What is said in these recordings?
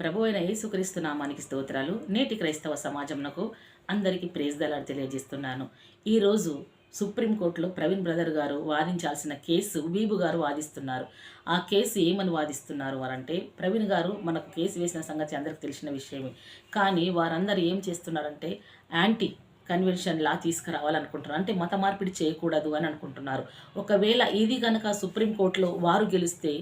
ప్రభు అయిన యేసుక్రీస్తు నామానికి స్తోత్రాలు. నేటి క్రైస్తవ సమాజంనకు అందరికీ ప్రేజ్దలాలు తెలియజేస్తున్నాను. ఈరోజు సుప్రీంకోర్టులో ప్రవీణ్ బ్రదర్ గారు వాదించాల్సిన కేసు వీబు గారు వాదిస్తున్నారు. ఆ కేసు ఏమని వాదిస్తున్నారు వారంటే ప్రవీణ్ గారు మనకు కేసు వేసిన సంగతి అందరికి తెలిసిన విషయమే. కానీ వారందరూ ఏం చేస్తున్నారంటే యాంటీ కన్వెన్షన్ లా తీసుకురావాలనుకుంటున్నారు. అంటే మత మార్పిడి చేయకూడదు అని అనుకుంటున్నారు. ఒకవేళ ఇది కనుక సుప్రీంకోర్టులో వారు గెలిస్తే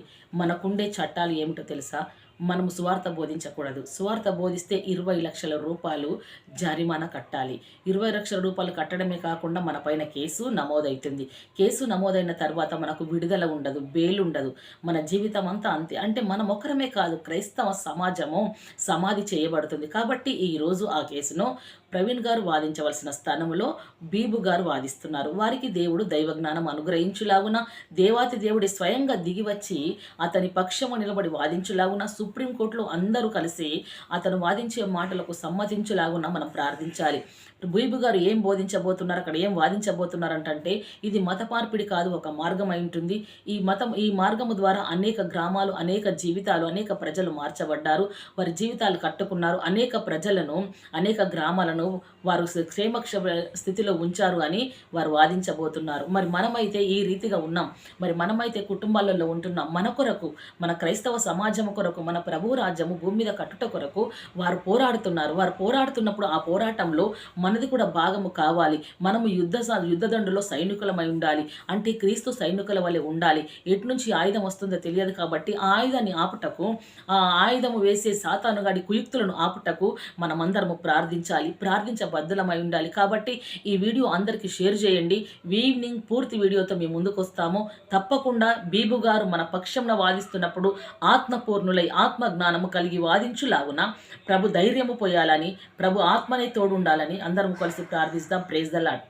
మనకుండే చట్టాలు ఏమిటో తెలుసా? మనము స్వార్థ బోధించకూడదు. స్వార్థ బోధిస్తే ఇరవై లక్షల రూపాయలు జరిమానా కట్టాలి. ఇరవై లక్షల రూపాయలు కట్టడమే కాకుండా మన పైన కేసు నమోదవుతుంది కేసు నమోదైన తర్వాత మనకు విడుదల ఉండదు బెయిల్ ఉండదు. మన జీవితం అంతా అంతే. అంటే మనం ఒకరమే కాదు క్రైస్తవ సమాజము సమాధి చేయబడుతుంది. కాబట్టి ఈరోజు ఆ కేసును ప్రవీణ్ గారు వాదించవలసిన స్థానంలో బీబు గారు వాదిస్తున్నారు. వారికి దేవుడు దైవజ్ఞానం అనుగ్రహించులాగున దేవాతి దేవుడి స్వయంగా దిగివచ్చి అతని పక్షము నిలబడి వాదించులాగున సుప్రీంకోర్టులో అందరూ కలిసి అతను వాదించే మాటలకు సమ్మతించులాగున మనం ప్రార్థించాలి. బీబు గారు ఏం బోధించబోతున్నారు? అక్కడ ఏం వాదించబోతున్నారంటే ఇది మత మార్పిడి కాదు ఒక మార్గం అయి ఉంటుంది. ఈ మతం ఈ మార్గము ద్వారా అనేక గ్రామాలు అనేక జీవితాలు అనేక ప్రజలు మార్చబడ్డారు. వారి జీవితాలు కట్టుకున్నారు. అనేక ప్రజలను అనేక గ్రామాలను వారు క్షేమక్ష స్థితిలో ఉంచారు అని వారు వాదించబోతున్నారు. మరి మనమైతే ఈ రీతిగా ఉన్నాం. మరి మనమైతే కుటుంబాలలో ఉంటున్నాం. మన కొరకు మన క్రైస్తవ సమాజం కొరకు మన మన ప్రభు రాజ్యము భూమి మీద కట్టుట కొరకు వారు పోరాడుతున్నారు. వారు పోరాడుతున్నప్పుడు ఆ పోరాటంలో మనది కూడా భాగము కావాలి. మనము యుద్ధ యుద్ధదండులో సైనికులమై ఉండాలి. అంటే క్రీస్తు సైనికుల వలె ఉండాలి. ఎటు నుంచి ఆయుధం వస్తుందో తెలియదు కాబట్టి ఆ ఆయుధాన్ని ఆపుటకు ఆ ఆయుధము వేసే సాతానుగాడి కుయుక్తులను ఆపుటకు మనమందరము ప్రార్థించాలి. ప్రార్థించబద్ధులమై ఉండాలి. కాబట్టి ఈ వీడియో అందరికీ షేర్ చేయండి. ఈవినింగ్ పూర్తి వీడియోతో మేము ముందుకు వస్తాము తప్పకుండా బీబు గారు మన పక్షంలో వాదిస్తున్నప్పుడు ఆత్మపూర్ణులై ఆత్మ జ్ఞానము కలిగి వాదించులాగున ప్రభు ధైర్యము పోయాలని ప్రభు ఆత్మనే తోడుండాలని అందరం కలిసి ప్రార్థిస్తాం. Praise the lord